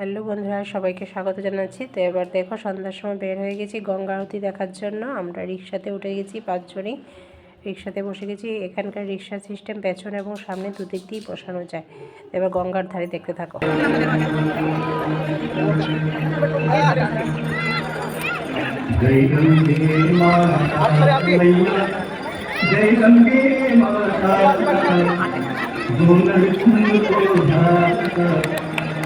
Hello বন্ধুরা, সবাইকে স্বাগত জানাচ্ছি। তো এবার দেখো সন্ধ্যার সময় বের হয়ে গেছি গঙ্গা আরতি দেখার জন্য। আমরা রিক্সাতে উঠে গেছি পাঁচজনই রিক্সাতে বসে গেছি। এখানকার রিক্সা সিস্টেম পেছন এবং সামনে দুদিক দিয়েই বসানো যায়। এবার গঙ্গার ধারে দেখতে থাকো। মাতা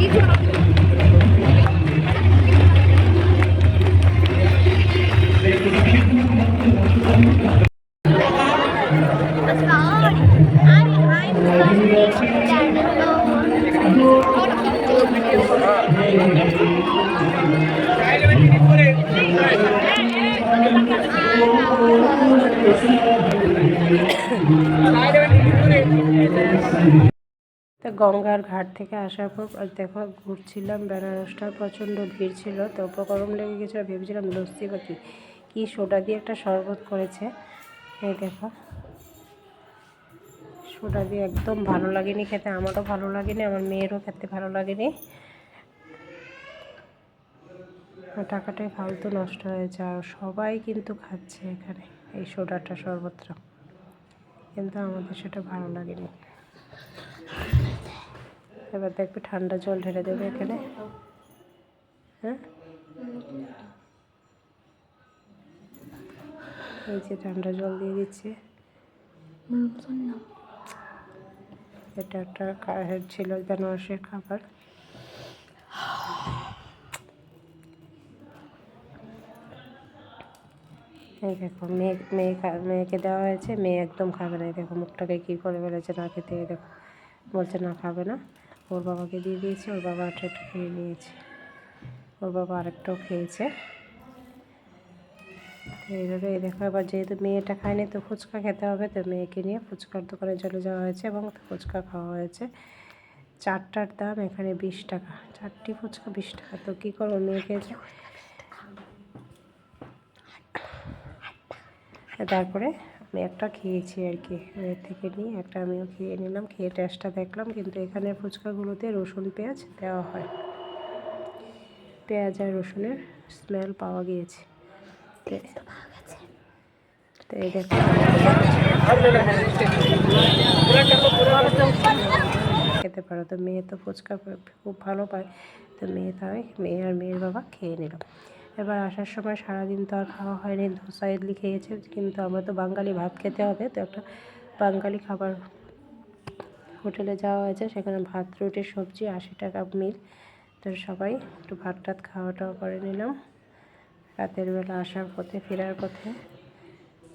いいよ。তো গঙ্গার ঘাট থেকে আসার পর দেখো ঘুরছিলাম বেনারসটা প্রচণ্ড ভিড় ছিল, তো গরম লেগে গেছিল, ভেবেছিলাম লস্যি বা কি? কী সোডা দিয়ে একটা শরবত করেছে? এই দেখো। সোডা দিয়ে একদম ভালো লাগেনি খেতে, আমারও ভালো লাগেনি, আমার মেয়েরও খেতে ভালো লাগেনি। টাকাটাই ফালতু নষ্ট হয়ে আর সবাই কিন্তু খাচ্ছে এখানে এই সোডাটা সর্বত্র। কিন্তু আমাদের সেটা ভালো লাগেনি। এবার দেখবে ঠান্ডা জল ঢেলে দেবে এখানে। হ্যাঁ? এই যে ঠান্ডা জল দিয়ে দিচ্ছে। এটা একটা ছিল বেনারসের খাবার। এই দেখো, মেয়ে মেয়ে মেয়েকে দেওয়া হয়েছে। মেয়ে একদম খাবে না। এই দেখো, মুখটাকে কী করে ফেলেছে না খেতে, এই দেখো। বলছে, না, খাবে না। ওর বাবাকে দিয়ে দিয়েছে, ওর বাবা একটা একটু খেয়ে নিয়েছে। ওর বাবা আরেকটাও খেয়েছে। এইভাবে, এই দেখো, এবার যেহেতু মেয়েটা খায়নি, তো ফুচকা খেতে হবে। তো মেয়েকে নিয়ে ফুচকার দোকানে চলে যাওয়া হয়েছে এবং ফুচকা খাওয়া হয়েছে। চারটার দাম এখানে বিশ টাকা। চারটি ফুচকা বিশ টাকা। তো কী করব, মেয়েকে তারপরে আমি একটা খেয়েছি আর কি এর থেকে নিয়ে একটা আমিও খেয়ে নিলাম খেয়ে টেস্টটা দেখলাম কিন্তু এখানে ফুচকাগুলোতে রসুন পেঁয়াজ দেওয়া হয়। পেঁয়াজ আর রসুনের স্মেল পাওয়া গিয়েছে। তো- এই দেখো। খেতে পারো তো মেয়ে তো ফুচকা খুব ভালো পায় তো মেয়ে তাই মেয়ে আর মেয়ের বাবা খেয়ে নিল। এবার আসার সময় সারাদিন তো আর খাওয়া হয়নি ধোসা ইডলি খেয়েছে কিন্তু আমরা তো বাঙালি ভাত খেতে হবে তো একটা বাঙালি খাবার হোটেলে যাওয়া হয়েছে সেখানে ভাত রুটি সবজি আশি টাকা মিল। তো সবাই একটু ভাত টাত খাওয়া টাওয়া করে নিলাম। রাতের বেলা আসার পথে ফেরার পথে।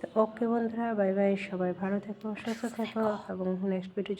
তো ওকে বন্ধুরা বাই বাই সবাই ভালো থেকো সুস্থ থেকো এবং নেক্সট ভিডিও